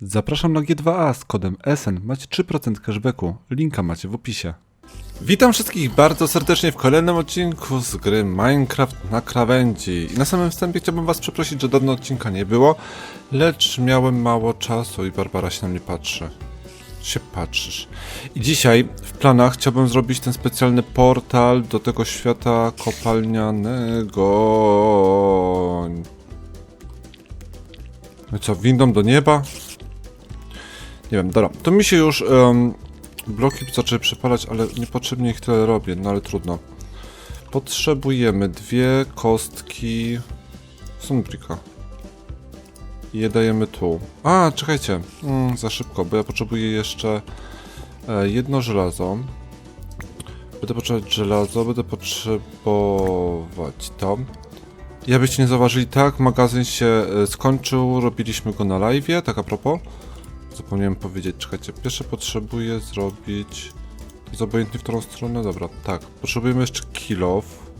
Zapraszam na G2A z kodem SN. Macie 3% cashbacku. Linka macie w opisie. Witam wszystkich bardzo serdecznie w kolejnym odcinku z gry Minecraft na krawędzi. I na samym wstępie chciałbym was przeprosić, że dawno odcinka nie było, lecz miałem mało czasu i Barbara się na mnie patrzy. Się patrzysz. I dzisiaj w planach chciałbym zrobić ten specjalny portal do tego świata kopalnianego. No co, windą do nieba? Nie wiem, dobra. To mi się już em, bloki zaczęły przepalać, ale niepotrzebnie ich tyle robię, no ale trudno. Potrzebujemy dwie kostki Sunbricka. I je dajemy tu. A, czekajcie. Mm, za szybko, bo ja potrzebuję jeszcze e, jedno żelazo. Będę potrzebować żelazo, będę potrzebować to. Ja byście nie zauważyli, tak, magazyn się e, skończył, robiliśmy go na live, tak a propos. Zapomniałem powiedzieć, czekajcie, pierwsze potrzebuję zrobić... To jest obojętnie w którą stronę? Dobra, tak. Potrzebujemy jeszcze kill off.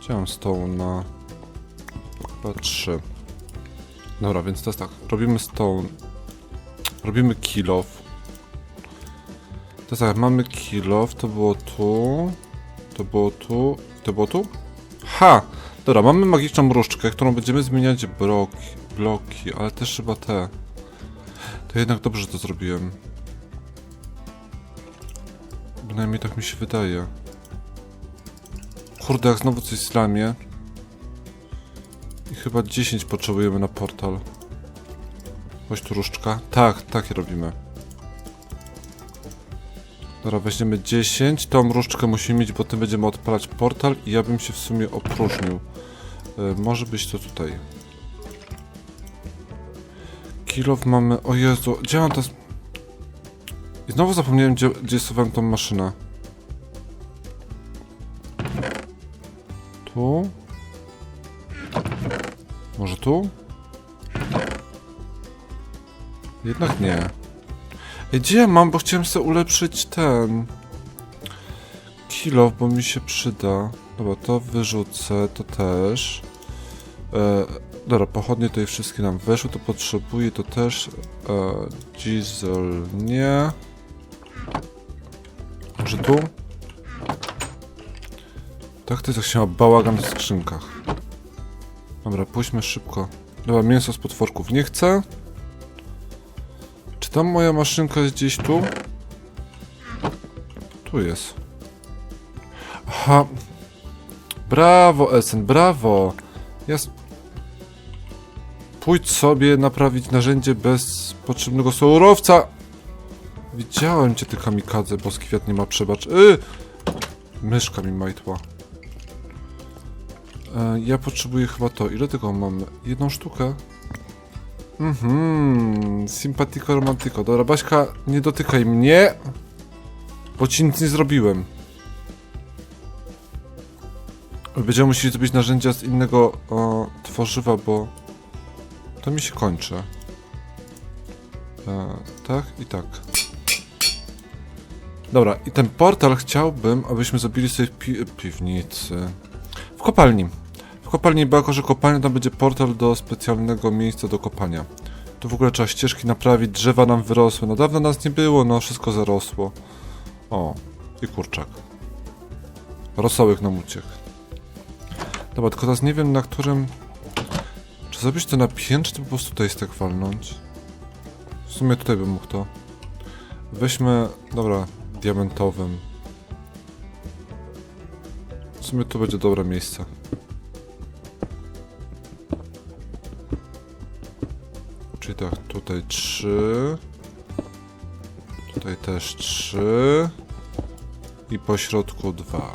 Chciałem stone na... Chyba trzy. Dobra, więc teraz tak, robimy stone. Robimy kill off. To tak, mamy kill off, to było tu. To było tu. To było tu? Ha! Dobra, mamy magiczną mruszczkę, którą będziemy zmieniać bloki, bloki, ale też chyba te. To jednak dobrze to zrobiłem. Bynajmniej tak mi się wydaje. Kurde, jak znowu coś zlamie. I chyba 10 potrzebujemy na portal. Chodź tu różdżka. Tak, tak je robimy. Dobra, weźmiemy 10. Tą różdżkę musimy mieć, bo tym będziemy odpalać portal i ja bym się w sumie opróżnił. E, może być to tutaj. Kilow mamy... O Jezu, gdzie mam to... I znowu zapomniałem, gdzie, gdzie schowałem tą maszynę. Tu? Może tu? Jednak nie. Ej, gdzie ja mam? Bo chciałem sobie ulepszyć ten... Kilow, bo mi się przyda. Dobra, to wyrzucę, to też. E, dobra, pochodnie tutaj wszystkie nam weszły, to potrzebuję, to też. E, diesel nie. Może tu? Tak, to jest jak się ma bałagan w skrzynkach. Dobra, pójdźmy szybko. Dobra, mięso z potworków nie chcę. Czy tam moja maszynka jest gdzieś tu? Tu jest. Aha. Brawo, Esen, brawo. Jest. Pójdź sobie naprawić narzędzie bez potrzebnego surowca. Widziałem cię, ty kamikadze, boski kwiat nie ma przebacz. Y! Myszka mi majtła. E, ja potrzebuję chyba to. Ile tego mamy? Jedną sztukę? Mhm, simpatiko romantyko. Dobra, Baśka, nie dotykaj mnie, bo ci nic nie zrobiłem. Będziemy musieli zrobić narzędzia z innego o, tworzywa, bo to mi się kończy. E, tak i tak. Dobra, i ten portal chciałbym, abyśmy zrobili sobie pi piwnicy. W kopalni. W kopalni, bo jako że kopalnia tam będzie portal do specjalnego miejsca do kopania. Tu w ogóle trzeba ścieżki naprawić, drzewa nam wyrosły. No dawno nas nie było, no wszystko zarosło. O, i kurczak. Rosołek nam uciekł. Dobra, tylko teraz nie wiem na którym... Zrobić to na 5, czy po prostu tutaj tak walnąć? W sumie tutaj bym mógł to. Weźmy, dobra, diamentowym. W sumie to będzie dobre miejsce. Czyli tak, tutaj 3. Tutaj też 3. I po środku 2.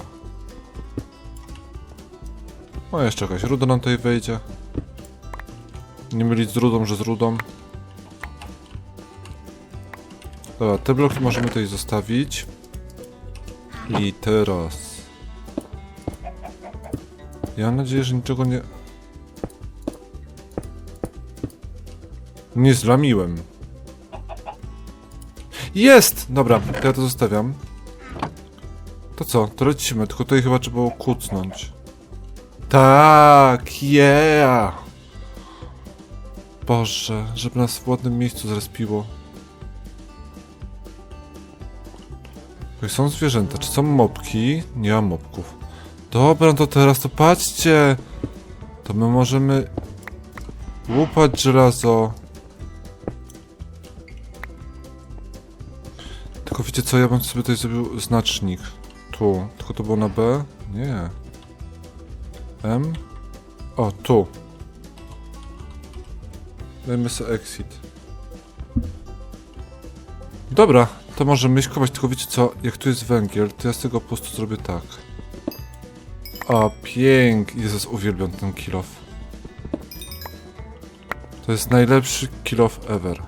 O, jeszcze jakaś ruda nam tutaj wejdzie. Nie mylić z rudą, że z rudą. Dobra, te bloki możemy tutaj zostawić. I teraz... Ja mam nadzieję, że niczego nie... Nie zlamiłem. Jest! Dobra, to ja to zostawiam. To co? To lecimy, tylko tutaj chyba trzeba było kucnąć. Tak, yeah! Boże, żeby nas w ładnym miejscu zrespiło. Okej, są zwierzęta. Czy są mopki? Nie mam mopków. Dobra, to teraz to patrzcie. To my możemy łupać żelazo. Tylko wiecie co, ja bym sobie tutaj zrobił znacznik. Tu. Tylko to było na B? Nie. M? O, tu. Dajmy sobie exit. Dobra, to możemy iść kopać, tylko wiecie co, jak tu jest węgiel, to ja z tego po prostu zrobię tak. O, pięknie. Jezus, uwielbiam ten kill off. To jest najlepszy kill off ever.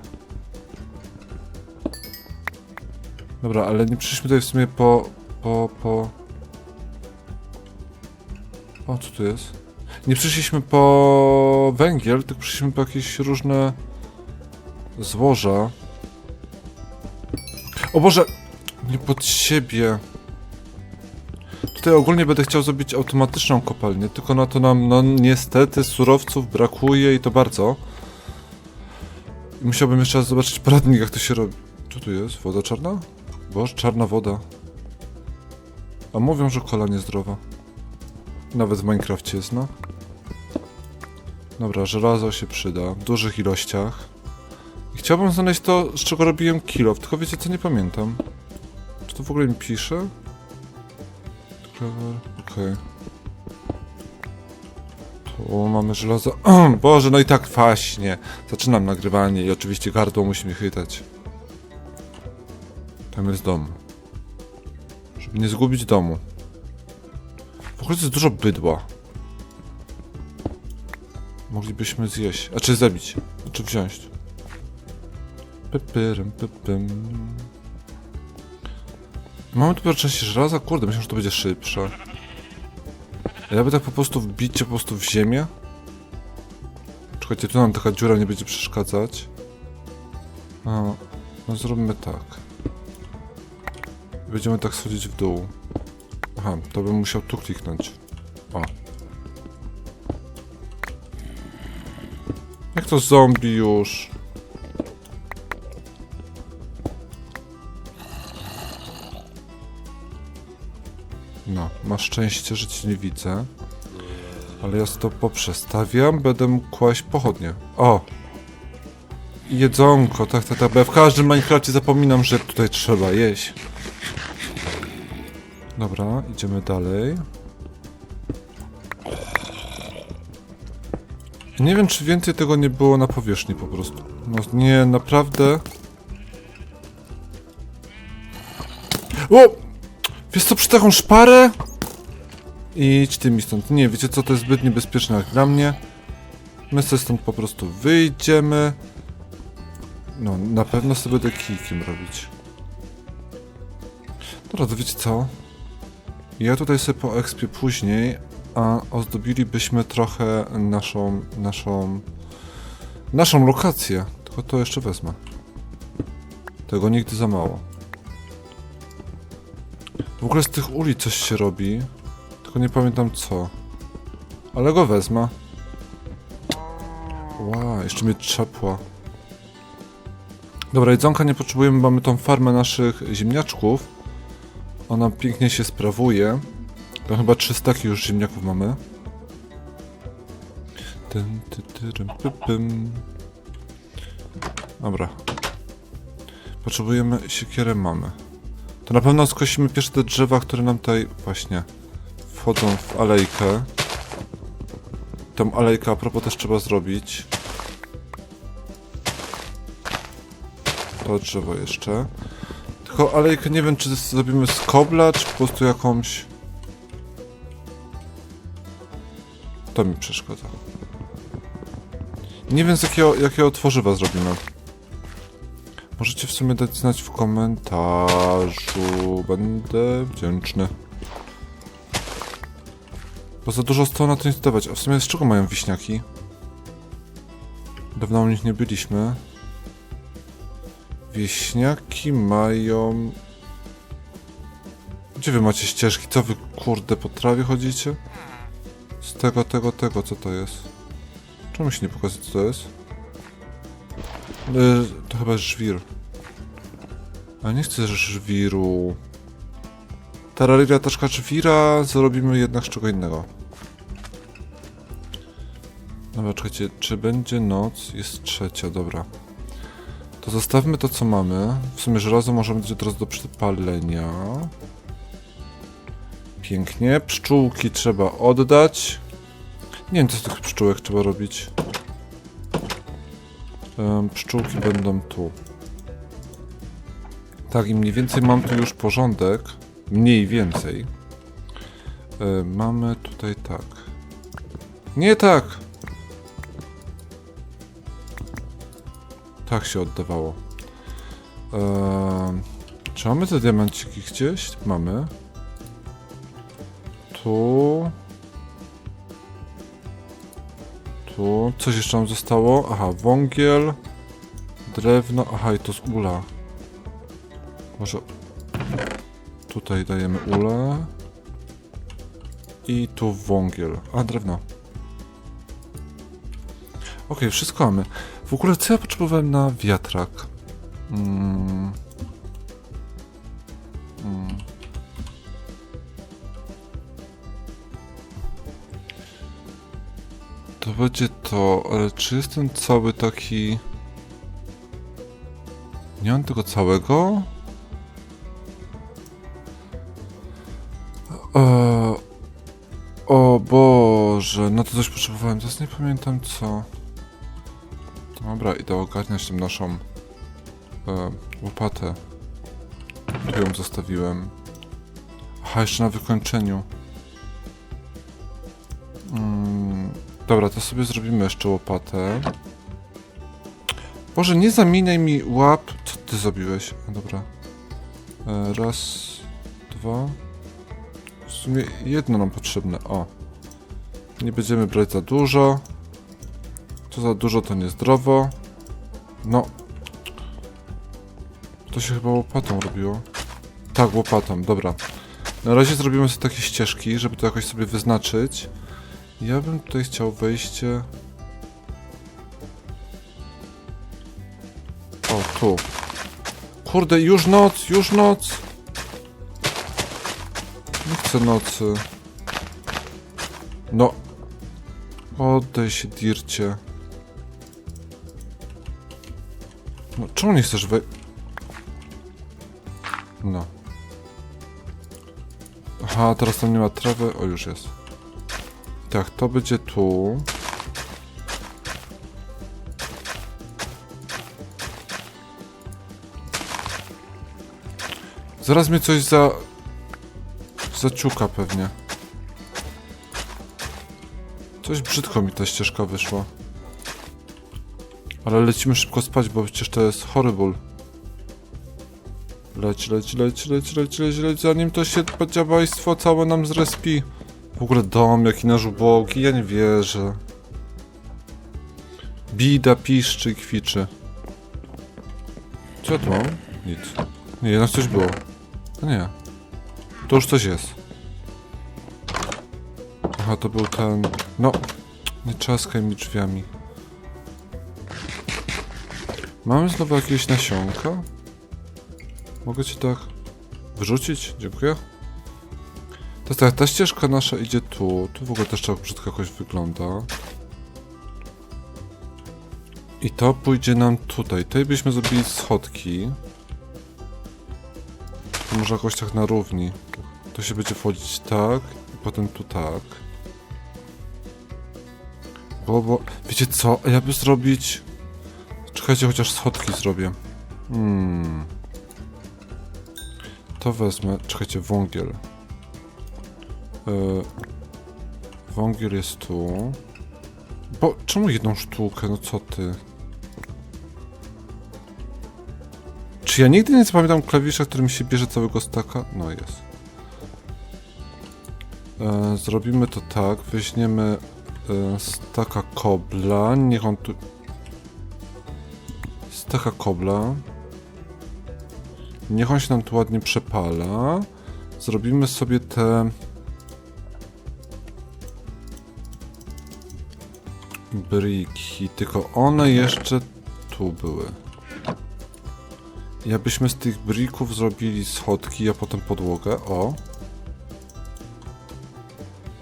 Dobra, ale nie przyszliśmy tutaj w sumie po... po... po... O, co tu jest? Nie przyszliśmy po węgiel, tylko przyszliśmy po jakieś różne złoża. O Boże! Nie pod siebie. Tutaj ogólnie będę chciał zrobić automatyczną kopalnię, tylko na to nam, no niestety, surowców brakuje i to bardzo. Musiałbym jeszcze raz zobaczyć poradnik, jak to się robi. Co tu jest? Woda czarna? Boże, czarna woda. A mówią, że kola niezdrowa. Nawet w Minecrafcie jest, no. Dobra, żelazo się przyda w dużych ilościach. I chciałbym znaleźć to, z czego robiłem kilof, tylko wiecie co, nie pamiętam. Czy to w ogóle mi pisze? Okej. Tu mamy żelazo. Boże, no i tak właśnie. Zaczynam nagrywanie i oczywiście gardło musi mi chytać. Tam jest dom. Żeby nie zgubić domu. W ogóle jest dużo bydła. Moglibyśmy zjeść. A czy zabić? A czy wziąć? Pypyrym, pypym. Mamy tu części żelaza? Kurde, myślę, że to będzie szybsze. Ja by tak po prostu wbić po prostu w ziemię? Czekajcie, tu nam taka dziura nie będzie przeszkadzać. A, no zróbmy tak. Będziemy tak schodzić w dół. Aha, to bym musiał tu kliknąć. O. to zombie już? No, masz szczęście, że cię nie widzę. Ale ja to poprzestawiam, będę mógł kłaść pochodnie. O! Jedzonko, tak, tak, tak, bo ja w każdym Minecrafcie zapominam, że tutaj trzeba jeść. Dobra, idziemy dalej. Nie wiem, czy więcej tego nie było na powierzchni po prostu. No nie, naprawdę. O! Wiesz co, przy taką szparę? Idź ty mi stąd. Nie, wiecie co, to jest zbyt niebezpieczne jak dla mnie. My sobie stąd po prostu wyjdziemy. No, na pewno sobie będę kijkiem robić. Dobra, to wiecie co? Ja tutaj sobie po ekspie później, a ozdobilibyśmy trochę naszą, naszą, naszą lokację. Tylko to jeszcze wezmę. Tego nigdy za mało. W ogóle z tych ulic coś się robi, tylko nie pamiętam co. Ale go wezmę. Wow, jeszcze mnie trzepła. Dobra, jedzonka nie potrzebujemy, mamy tą farmę naszych ziemniaczków. Ona pięknie się sprawuje. To chyba 300 już ziemniaków mamy. Tyn, ty, tyrym, py, pym. Dobra. Potrzebujemy siekierę mamy. To na pewno skosimy pierwsze te drzewa, które nam tutaj właśnie wchodzą w alejkę. Tą alejkę a propos też trzeba zrobić. To drzewo jeszcze. Tylko alejkę nie wiem, czy zrobimy z kobla, czy po prostu jakąś... To mi przeszkadza. Nie wiem, z jakiego, jakiego tworzywa zrobimy. Możecie w sumie dać znać w komentarzu. Będę wdzięczny. Bo za dużo stało na to nic dawać. A w sumie z czego mają wiśniaki? Dawno u nich nie byliśmy. Wieśniaki mają... Gdzie wy macie ścieżki? Co wy kurde po trawie chodzicie? Tego, tego, tego, co to jest? Czemu się nie pokazuje, co to jest? to chyba żwir. A nie chcę żwiru. Terraria taszka żwira, zrobimy jednak z czego innego. Dobra, czekajcie, czy będzie noc? Jest trzecia, dobra. To zostawmy to, co mamy. W sumie żelazo możemy będzie teraz do przypalenia. Pięknie. Pszczółki trzeba oddać. Nie wiem, co z tych pszczółek trzeba robić. Em, pszczółki będą tu. Tak, i mniej więcej mam tu już porządek. Mniej więcej. Mamy tutaj tak. Nie tak! Tak się oddawało. Czy mamy te diamenciki gdzieś? Mamy. Tu. Tu. Coś jeszcze nam zostało? Aha, wągiel. Drewno. Aha, i to z ula. Może... Tutaj dajemy ule. I tu wągiel. A, drewno. Okej, wszystko mamy. W ogóle co ja potrzebowałem na wiatrak? Mm. To będzie to, ale czy jestem cały taki... Nie mam tego całego? Eee, o Boże, no to coś potrzebowałem, teraz nie pamiętam co. Dobra, idę ogarniać tym naszą e, łopatę. Tu ją zostawiłem. Aha, jeszcze na wykończeniu. Mm, dobra, to sobie zrobimy jeszcze łopatę. Boże, nie zamieniaj mi łap. Co ty zrobiłeś? Dobra. E, raz, dwa. W sumie jedno nam potrzebne. O. Nie będziemy brać za dużo. To za dużo to niezdrowo. No. To się chyba łopatą robiło. Tak, łopatą, dobra. Na razie zrobimy sobie takie ścieżki, żeby to jakoś sobie wyznaczyć. Ja bym tutaj chciał wejście... O, tu. Kurde, już noc, już noc! Nie chcę nocy. No. Oddaj się, Dircie. No, czemu nie chcesz wej... No. Aha, teraz tam nie ma trawy. O, już jest. Tak, to będzie tu. Zaraz mnie coś za... Zaciuka pewnie. Coś brzydko mi ta ścieżka wyszła. Ale lecimy szybko spać, bo przecież to jest horrible. Leć, leć, leć, leć, leć, leć, leć, zanim to się dziabajstwo całe nam zrespi. W ogóle dom, jaki nasz ubogi, ja nie wierzę. Bida piszczy i kwiczy. Co ja tu mam? Nic. Nie, jednak coś było. No nie. To już coś jest. Aha, to był ten... No, nie czaskaj mi drzwiami. Mamy znowu jakieś nasionka? Mogę ci tak wyrzucić? Dziękuję. To tak, ta ścieżka nasza idzie tu. Tu w ogóle też tak brzydko jakoś wygląda. I to pójdzie nam tutaj. Tutaj byśmy zrobili schodki. To może jakoś tak na równi. To się będzie wchodzić tak, i potem tu tak. Bo, bo, wiecie co? Ja by zrobić... Czekajcie, chociaż schodki zrobię. Hmm. To wezmę. Czekajcie, wągiel. Yy, wągiel jest tu. Bo czemu jedną sztukę? No co ty? Czy ja nigdy nie zapamiętam klawisza, którym się bierze całego staka? No jest. E, zrobimy to tak. Weźmiemy e, staka kobla. Niech on tu... Staka kobla. Niech on się nam tu ładnie przepala. Zrobimy sobie te... Briki, tylko one jeszcze tu były. I abyśmy z tych brików zrobili schodki, a potem podłogę. O.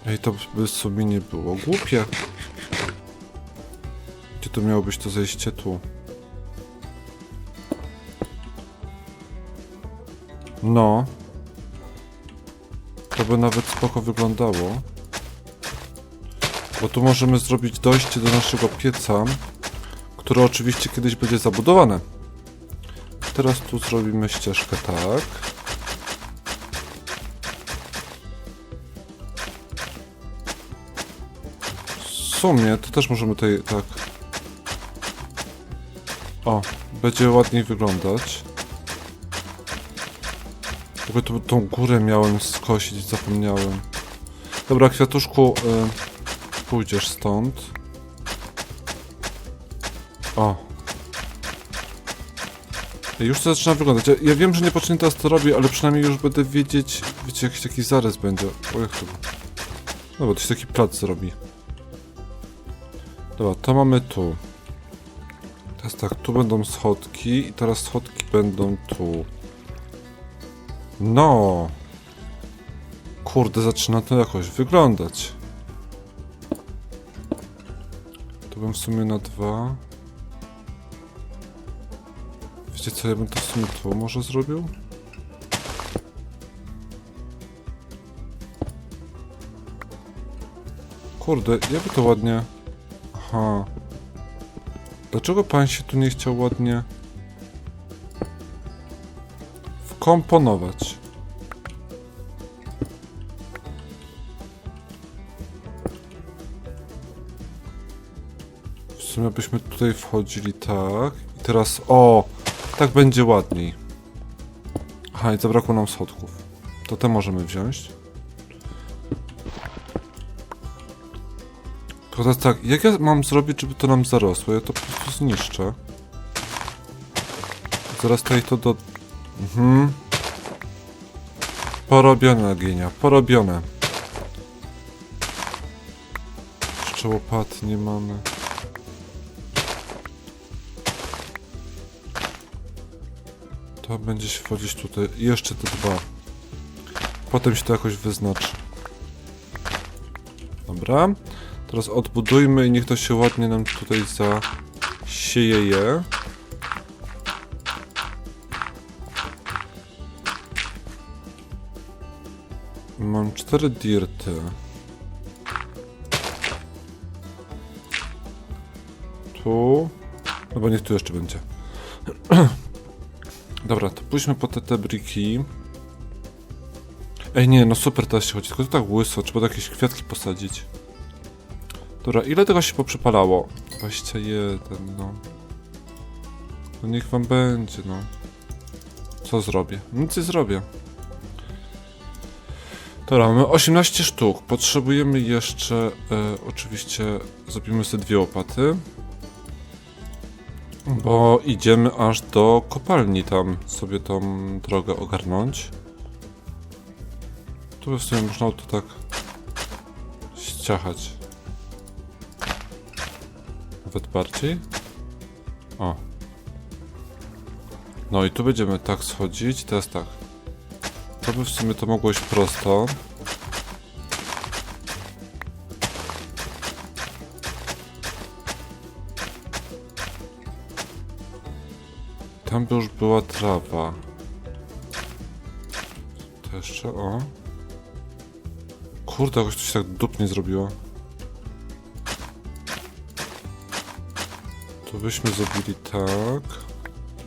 Ej, to by w sumie nie było głupie. Gdzie to miało być to zejście tu? No. To by nawet spoko wyglądało. Bo tu możemy zrobić dojście do naszego pieca, które oczywiście kiedyś będzie zabudowane. Teraz tu zrobimy ścieżkę tak. W sumie to też możemy tutaj tak. O, będzie ładniej wyglądać. W ogóle tą górę miałem skosić, zapomniałem. Dobra, kwiatuszku, y, pójdziesz stąd. O. Już to zaczyna wyglądać. Ja, ja wiem, że niepotrzebnie teraz to robię, ale przynajmniej już będę wiedzieć, wiecie, jakiś taki zarys będzie. O, jak to? No bo to się taki plac zrobi. Dobra, to mamy tu. Teraz tak, tu będą schodki i teraz schodki będą tu. No. Kurde, zaczyna to jakoś wyglądać. Bym w sumie na dwa. Wiecie co, ja bym to w sumie tu może zrobił? Kurde, jakby to ładnie... Aha. Dlaczego pan się tu nie chciał ładnie... Wkomponować? Sumie byśmy tutaj wchodzili tak. I teraz, o, tak będzie ładniej. Aha, i zabrakło nam schodków. To te możemy wziąć. Tylko teraz tak, jak ja mam zrobić, żeby to nam zarosło? Ja to po prostu zniszczę. Zaraz tutaj to do... Mhm. Porobione, Ginia, porobione. Jeszcze łopaty nie mamy. To będzie się wchodzić tutaj. Jeszcze te dwa. Potem się to jakoś wyznaczy. Dobra. Teraz odbudujmy i niech to się ładnie nam tutaj zasieje je. Mam cztery dirty. Tu. No bo niech tu jeszcze będzie. Dobra, to pójdźmy po te, te briki. Ej, nie, no super teraz się chodzi, tylko to tak łyso, trzeba jakieś kwiatki posadzić. Dobra, ile tego się poprzepalało? 21, no. No niech wam będzie, no. Co zrobię? Nic nie zrobię. Dobra, mamy 18 sztuk. Potrzebujemy jeszcze, e, oczywiście, zrobimy sobie dwie łopaty. Bo idziemy aż do kopalni tam sobie tą drogę ogarnąć. Tu w sumie można to tak ściachać. Nawet bardziej. O. No i tu będziemy tak schodzić. Teraz tak. To by w sumie to mogło iść prosto. Tam by już była trawa. To jeszcze, o. Kurde, jakoś to się tak dupnie zrobiło. To byśmy zrobili tak.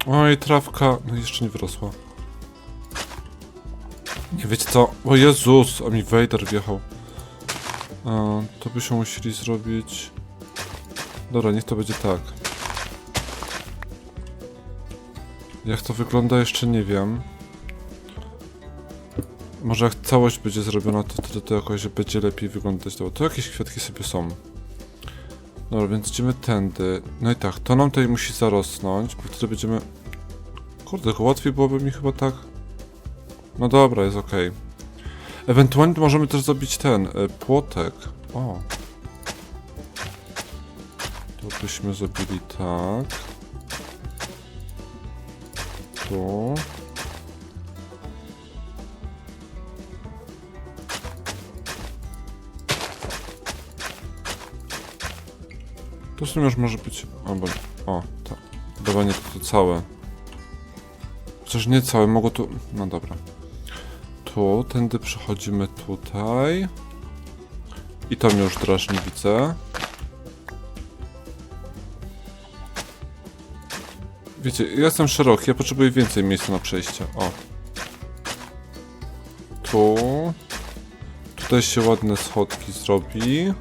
Oj, trawka. No jeszcze nie wyrosła. Nie wiecie co? O Jezus, a mi Vader wjechał. A, to byśmy musieli zrobić... Dobra, niech to będzie tak. Jak to wygląda jeszcze nie wiem. Może jak całość będzie zrobiona, to wtedy to jakoś będzie lepiej wyglądać. Dobra, tu jakieś kwiatki sobie są. Dobra, więc idziemy tędy. No i tak, to nam tutaj musi zarosnąć, bo wtedy będziemy... Kurde, łatwiej byłoby mi chyba tak... No dobra, jest okej. Ewentualnie możemy też zrobić ten, y, płotek. O. To byśmy zrobili tak. Tu. Tu w sumie już może być... O, tak. Chyba nie to, to całe. Chociaż nie całe, mogło tu... No dobra. Tu, tędy przechodzimy tutaj. I to mnie już drażni, widzę. Wiecie, ja jestem szeroki, ja potrzebuję więcej miejsca na przejście. O. Tu. Tutaj się ładne schodki zrobi.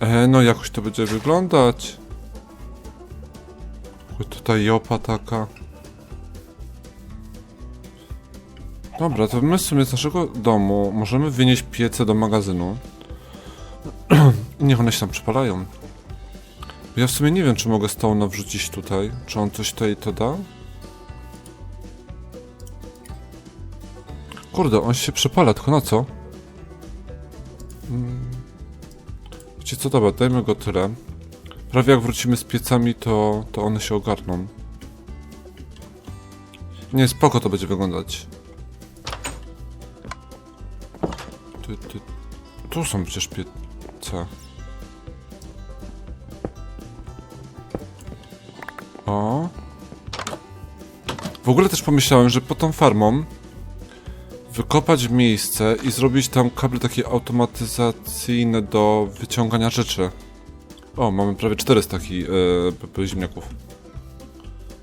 E, no jakoś to będzie wyglądać. Oj, Tutaj jopa taka. Dobra, to my w sumie z naszego domu możemy wynieść piece do magazynu. Niech one się tam przypalają. Ja w sumie nie wiem, czy mogę Stone'a wrzucić tutaj. Czy on coś tutaj to da? Kurde, on się przepala, tylko na co? Mm. Wiecie co, dobra, dajmy go tyle. Prawie jak wrócimy z piecami, to, to one się ogarną. Nie, spoko to będzie wyglądać. Ty, tu są przecież piece. O. W ogóle też pomyślałem, że pod tą farmą wykopać miejsce i zrobić tam kable takie automatyzacyjne do wyciągania rzeczy. O, mamy prawie 400 takich yy, ziemniaków.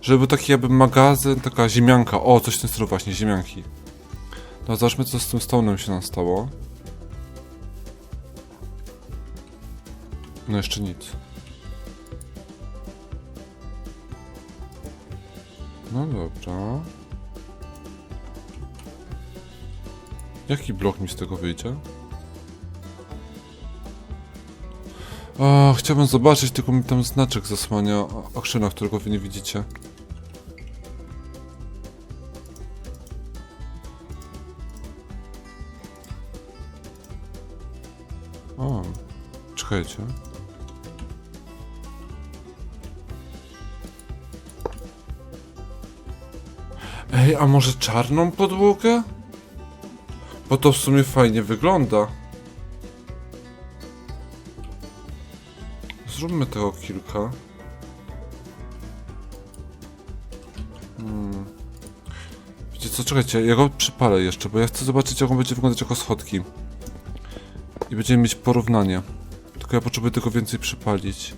Żeby był taki jakby magazyn, taka ziemianka. O, coś w tym stylu właśnie, ziemianki. No, zobaczmy co z tym stonem się nam stało. No jeszcze nic. No dobra. Jaki blok mi z tego wyjdzie? O, chciałbym zobaczyć, tylko mi tam znaczek zasłania okrzyna, którego wy nie widzicie. O, czekajcie. Ej, a może czarną podłogę? Bo to w sumie fajnie wygląda. Zróbmy tego kilka. Hmm. Wiecie co, czekajcie, ja go przypalę jeszcze, bo ja chcę zobaczyć jak on będzie wyglądać jako schodki. I będziemy mieć porównanie. Tylko ja potrzebuję tego więcej przypalić.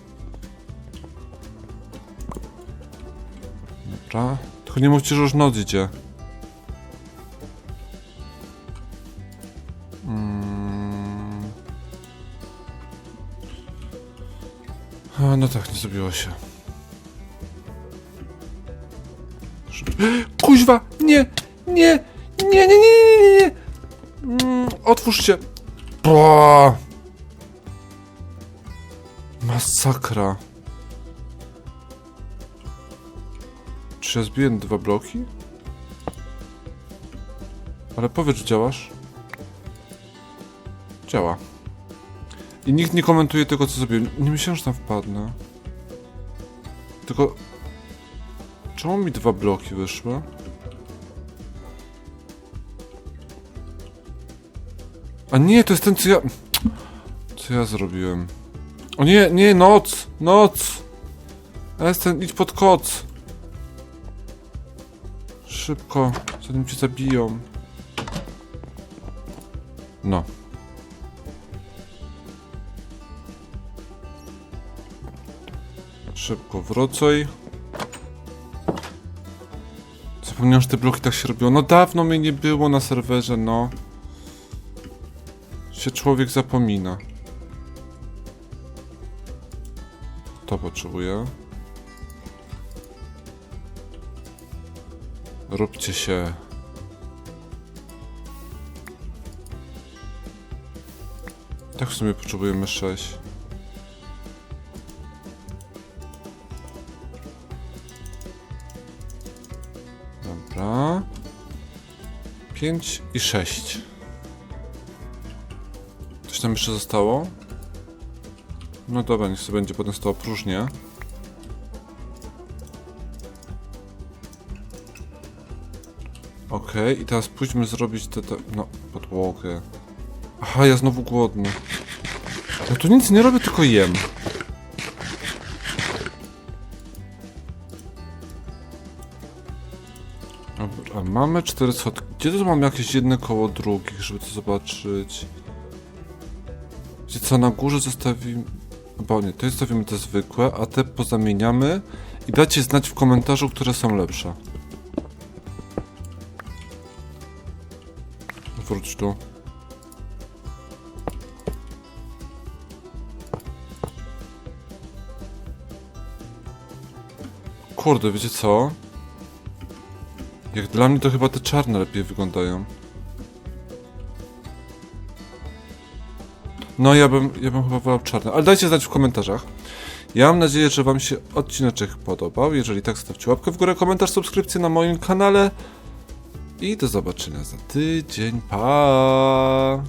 Dobra. Tylko nie mówcie, że już noc idzie. Mm. A, no tak, nie zrobiło się. Kuźwa! Nie! Nie! Nie, nie, nie, nie, nie, nie! Mm, otwórz się! Boah. Masakra. Czy ja zbiłem dwa bloki? Ale powiedz, że działasz. Działa. I nikt nie komentuje tego, co zrobiłem. Nie myślałem, że tam wpadnę. Tylko... Czemu mi dwa bloki wyszły? A nie, to jest ten, co ja... Co ja zrobiłem? O nie, nie, noc! Noc! A jest ten, idź pod koc! Szybko, zanim cię zabiją. No. Szybko wracaj. Zapomniałem, że te bloki tak się robiło. No dawno mnie nie było na serwerze, no. Się człowiek zapomina. To potrzebuję. Róbcie się. Tak w sumie potrzebujemy 6. Dobra. 5 i 6. Coś tam jeszcze zostało? No dobra, niech sobie będzie potem stało próżnie. Okej, i teraz pójdźmy zrobić te, te... No, podłogę. Aha, ja znowu głodny. Ja tu nic nie robię, tylko jem. Dobra, mamy cztery schodki. Gdzie tu mam jakieś jedne koło drugich, żeby to zobaczyć? Gdzie co, na górze zostawimy... Bo nie, to zostawimy te zwykłe, a te pozamieniamy i dajcie znać w komentarzu, które są lepsze. Wróć tu. Kurde, wiecie co? Jak dla mnie to chyba te czarne lepiej wyglądają. No ja bym, ja bym chyba wolał czarne, ale dajcie znać w komentarzach. Ja mam nadzieję, że wam się odcineczek podobał. Jeżeli tak, zostawcie łapkę w górę, komentarz, subskrypcję na moim kanale. I do zobaczenia za tydzień. Pa!